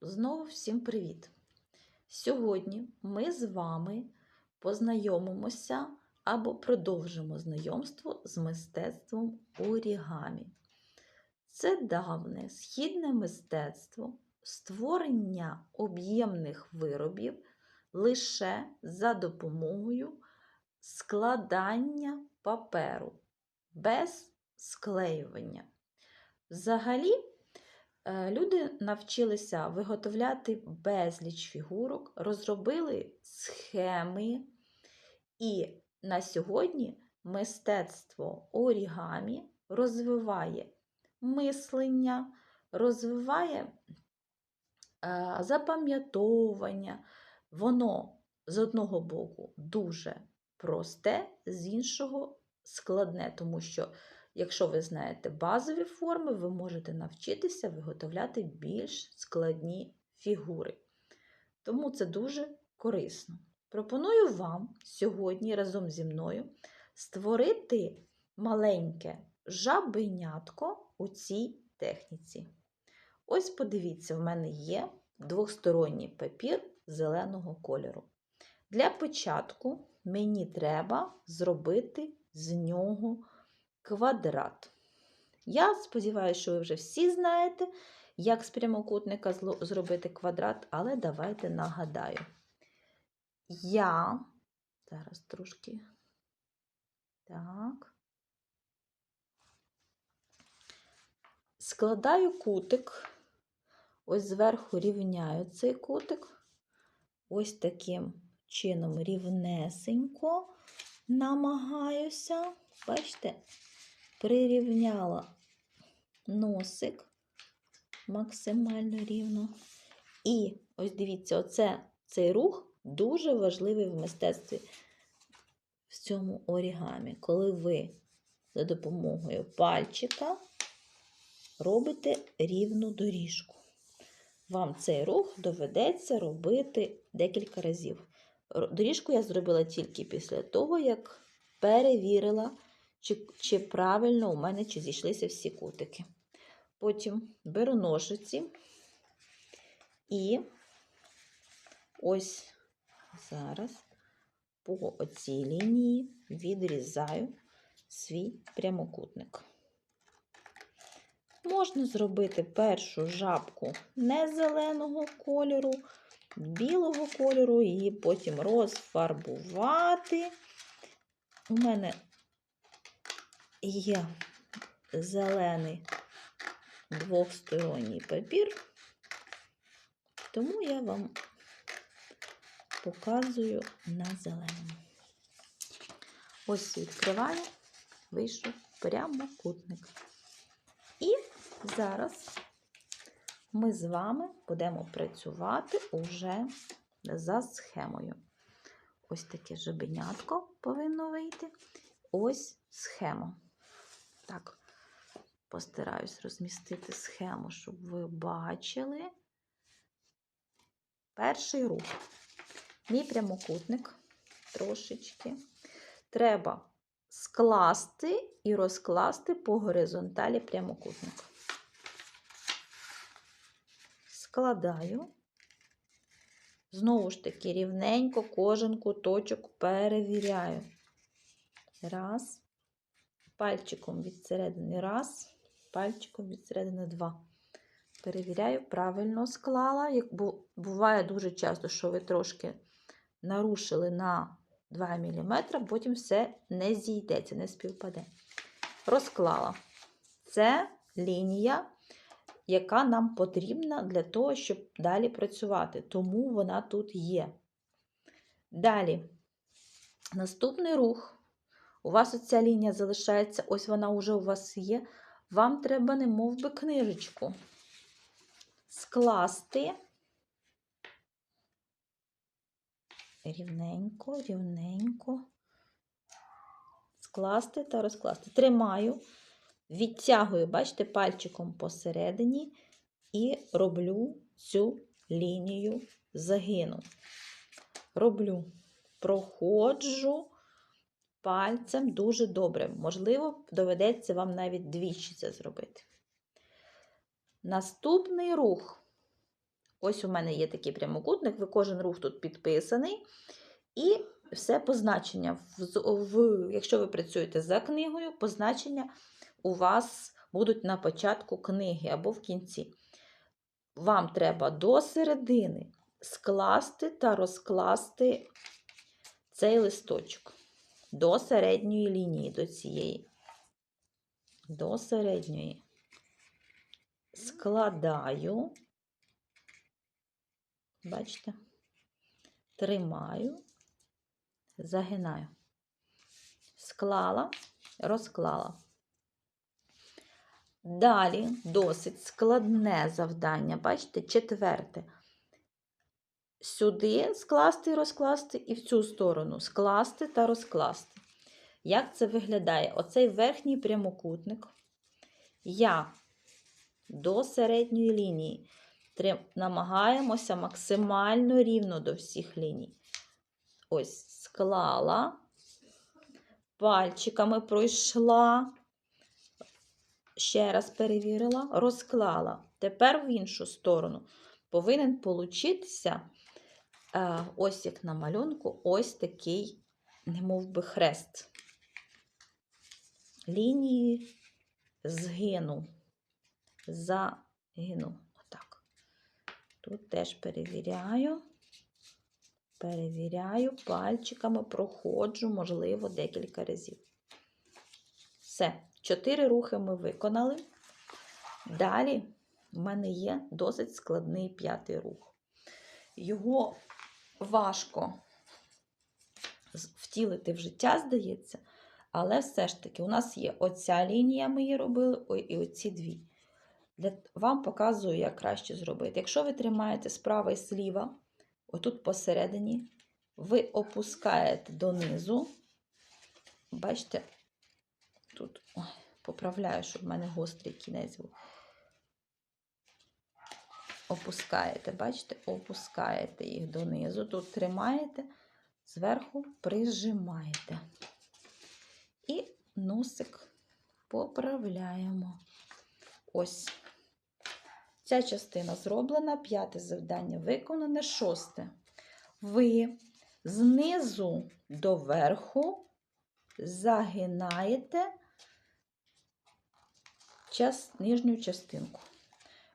Знову всім привіт! Сьогодні ми з вами познайомимося або продовжимо знайомство з мистецтвом орігамі. Це давне східне мистецтво створення об'ємних виробів лише за допомогою складання паперу без склеювання. Взагалі, Люди навчилися виготовляти безліч фігурок, розробили схеми, і на сьогодні мистецтво орігамі розвиває мислення, розвиває е, запам'ятовування. Воно з одного боку дуже просте, з іншого складне, тому що Якщо ви знаєте базові форми, ви можете навчитися виготовляти більш складні фігури. Тому це дуже корисно. Пропоную вам сьогодні разом зі мною створити маленьке жабенятко у цій техніці. Ось подивіться, в мене є двосторонній папір зеленого кольору. Для початку мені треба зробити з нього квадрат. Я сподіваюся, що ви вже всі знаєте, як з прямокутника зробити квадрат, але давайте нагадаю. Я, зараз трошки, так, складаю кутик, ось зверху рівняю цей кутик, ось таким чином рівнесенько намагаюся, бачите, прирівняла носик максимально рівно. І ось дивіться, оце, цей рух дуже важливий в мистецтві в цьому орігамі, коли ви за допомогою пальчика робите рівну доріжку. Вам цей рух доведеться робити декілька разів. Доріжку я зробила тільки після того, як перевірила чи, чи правильно у мене чи зійшлися всі кутики. Потім беру ножиці і ось зараз по оцій лінії відрізаю свій прямокутник. Можна зробити першу жабку не зеленого кольору, білого кольору, і потім розфарбувати. У мене є зелений двохсторонній папір, тому я вам показую на зеленому. Ось відкриваю, вийшов прямокутник. І зараз ми з вами будемо працювати уже за схемою. Ось таке жабенятко повинно вийти. Ось схема. Так, постараюсь розмістити схему, щоб ви бачили. Перший рух. Мій прямокутник трошечки. Треба скласти і розкласти по горизонталі прямокутник. Складаю. Знову ж таки, рівненько кожен куточок перевіряю. Раз, пальчиком від середини раз, пальчиком від середини два. Перевіряю, правильно склала. Буває дуже часто, що ви трошки нарушили на 2 мм, потім все не зійдеться, не співпаде. Розклала. Це лінія, яка нам потрібна для того, щоб далі працювати. Тому вона тут є. Далі, наступний рух. У вас оця лінія залишається, ось вона вже у вас є. Вам треба, не мов би, книжечку скласти рівненько, рівненько, скласти та розкласти. Тримаю, відтягую, бачите, пальчиком посередині і роблю цю лінію загину. Роблю, проходжу пальцем дуже добре. Можливо, доведеться вам навіть двічі це зробити. Наступний рух. Ось у мене є такий прямокутник, ви кожен рух тут підписаний. І все позначення. Якщо ви працюєте за книгою, позначення у вас будуть на початку книги або в кінці. Вам треба до середини скласти та розкласти цей листочок до середньої лінії, до цієї. До середньої. Складаю. Бачите? Тримаю, загинаю. Склала, розклала. Далі досить складне завдання. Бачите, четверте. Сюди скласти і розкласти, і в цю сторону скласти та розкласти. Як це виглядає? Оцей верхній прямокутник я до середньої лінії намагаємося максимально рівно до всіх ліній. Ось склала, пальчиками пройшла, ще раз перевірила, розклала. Тепер в іншу сторону повинен получитися, ось як на малюнку, ось такий, немов би хрест. Лінії згину, загину. Отак. Тут теж перевіряю. Перевіряю, пальчиками проходжу, можливо, декілька разів. Все, чотири рухи ми виконали. Далі в мене є досить складний п'ятий рух. Його важко втілити в життя, здається, але все ж таки, у нас є оця лінія, ми її робили, і оці дві. Для... Вам показую, як краще зробити. Якщо ви тримаєте справа і зліва, отут посередині, ви опускаєте донизу. Бачите, тут ой, поправляю, щоб в мене гострий кінець був. Опускаєте, бачите, опускаєте їх донизу. Тут тримаєте, зверху прижимаєте. І носик поправляємо. Ось. Ця частина зроблена, п'яте завдання виконане, шосте. Ви знизу до верху загинаєте час, нижню частинку.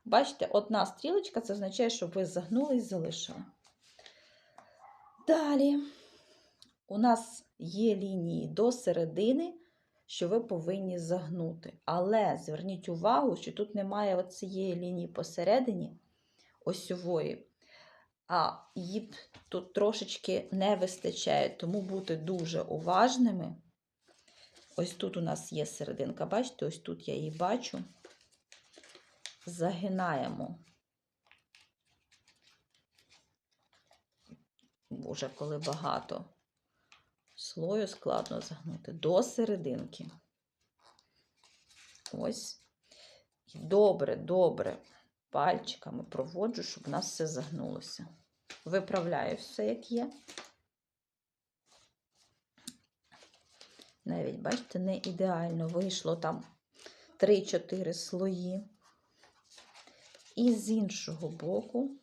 Бачите, одна стрілочка це означає, що ви загнули і залишили. Далі у нас є лінії до середини, що ви повинні загнути. Але зверніть увагу, що тут немає оцієї лінії посередині осьової, а її тут трошечки не вистачає, тому бути дуже уважними. Ось тут у нас є серединка, бачите, ось тут я її бачу. Загинаємо. Уже коли багато слою складно загнути до серединки. Ось. І добре, добре пальчиками проводжу, щоб у нас все загнулося. Виправляю все, як є. Навіть, бачите, не ідеально вийшло там 3-4 слої. І з іншого боку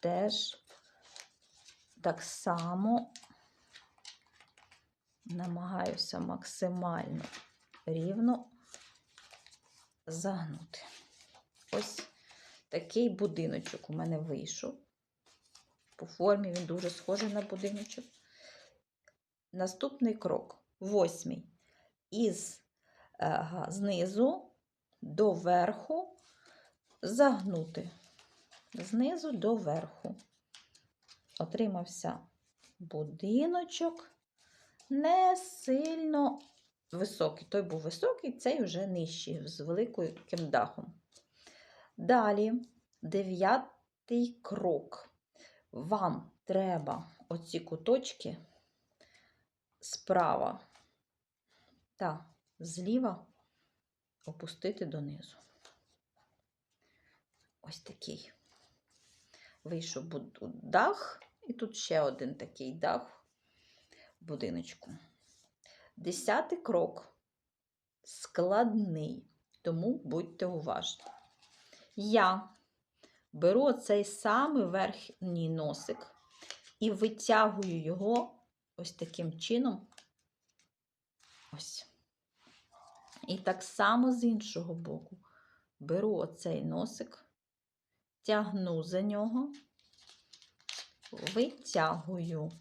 теж так само намагаюся максимально рівно загнути. Ось такий будиночок у мене вийшов. По формі він дуже схожий на будиночок. Наступний крок, восьмий. Із ага, знизу до верху загнути. Знизу до верху. Отримався будиночок не сильно високий. Той був високий, цей вже нижчий, з великим дахом. Далі, дев'ятий крок. Вам треба оці куточки справа та зліва опустити донизу. Ось такий. Вийшов дах, і тут ще один такий дах будиночку. Десятий крок складний, тому будьте уважні. Я беру цей самий верхній носик і витягую його ось таким чином. Ось. І так само з іншого боку беру оцей носик, тягну за нього, витягую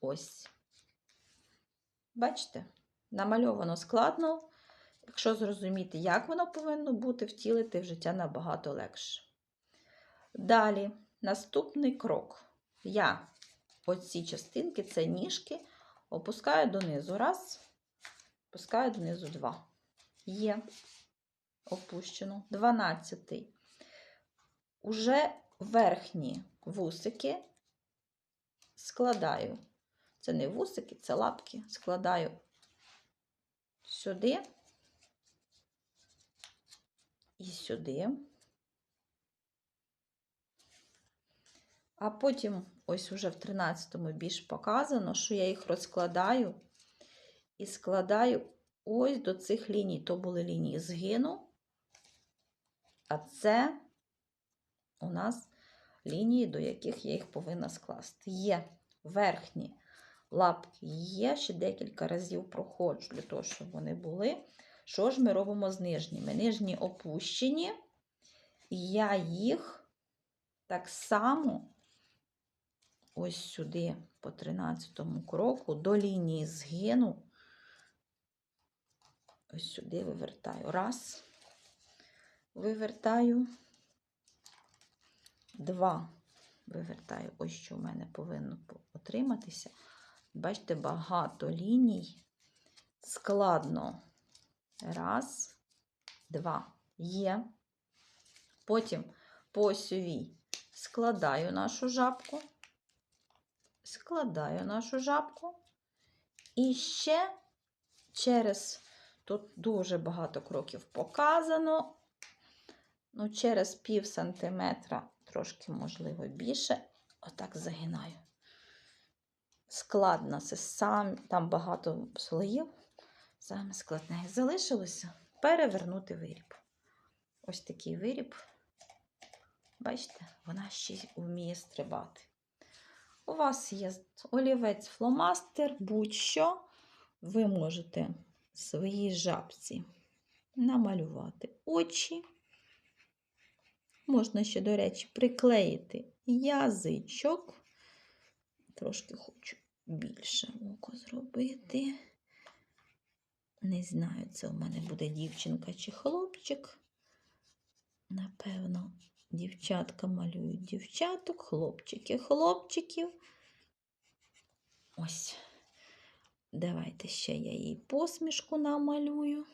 ось. Бачите, намальовано складно. Якщо зрозуміти, як воно повинно бути, втілити в життя набагато легше. Далі, наступний крок. Я оці частинки, це ніжки, опускаю донизу. Раз, опускаю донизу два. Є. Опущено. Дванадцятий. Уже верхні вусики складаю. Це не вусики, це лапки. Складаю сюди і сюди. А потім, ось уже в 13-му більш показано, що я їх розкладаю і складаю ось до цих ліній. То були лінії згину, а це у нас лінії, до яких я їх повинна скласти. Є верхні лапки, є, ще декілька разів проходжу для того, щоб вони були. Що ж ми робимо з нижніми? Нижні опущені, і я їх так само ось сюди, по 13 кроку, до лінії згину, ось сюди вивертаю. Раз, вивертаю, два, вивертаю, ось що в мене повинно отриматися. Бачите, багато ліній, складно. Раз, два. Є. Потім по осьовій складаю нашу жабку, складаю нашу жабку. І ще через, тут дуже багато кроків показано, ну, через пів сантиметра, трошки, можливо, більше, отак загинаю. Складно, це сам, там багато слоїв. Саме складне залишилося перевернути виріб. Ось такий виріб. Бачите, вона ще вміє стрибати. У вас є олівець фломастер, будь-що ви можете своїй жабці намалювати очі. Можна ще, до речі, приклеїти язичок. Трошки хочу більше око зробити. Не знаю, це у мене буде дівчинка чи хлопчик. Напевно, дівчатка малюють дівчаток, хлопчики, хлопчиків. Ось. Давайте ще я їй посмішку намалюю.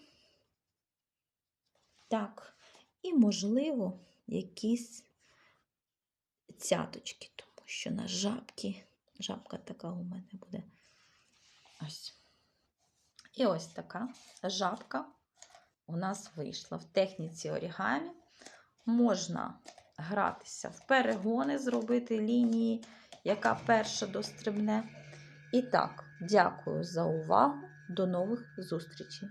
Так, і, можливо, якісь цяточки, тому що на жабки, жабка така у мене буде. Ось. І ось така жабка у нас вийшла. В техніці орігамі можна гратися в перегони, зробити лінії, яка перша дострибне. І так, дякую за увагу. До нових зустрічей!